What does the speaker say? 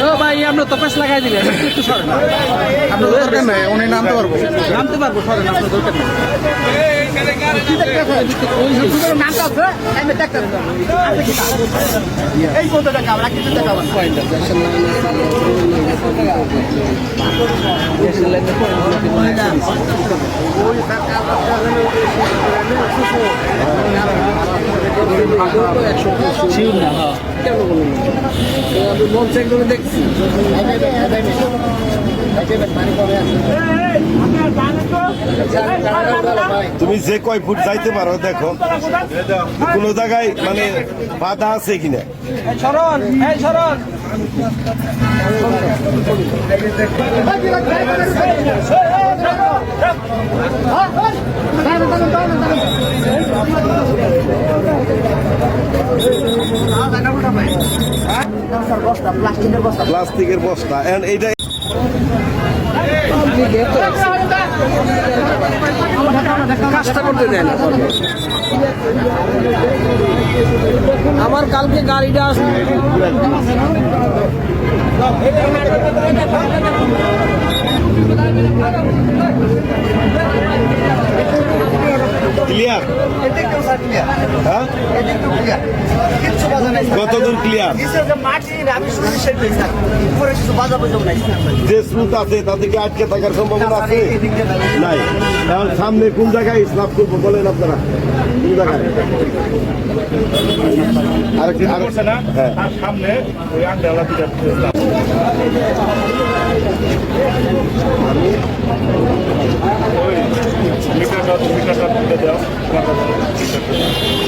ও ভাই আমরা তো পেস লাগাই দিলেন একটু সরেন। আপনার দরকার নাই। উনি নামতে পারব। নামতে পারব সরেন আপনার দরকার নেই। মন দেখছি তুমি যে কয় ফুট যাইতে পারো, দেখো। কোনো জায়গায় মানে বাধা আছে কিনা? সরণ এই প্লাস্টিকের বস্তা। এইটা কাজটা করতে দেয় না। আমার কালকে গাড়িটা আসবে ক্লিয়ার ক্লিয়ার যে স্রোত আছে তাতে আটকে থাকার সম্ভাবনা আছে? নাই। এখন সামনে কোন জায়গায় স্নাপ করব বলেন আপনারা? কোন জায়গায়? হ্যাঁ। সামনে মিটারটা তুলে দাও।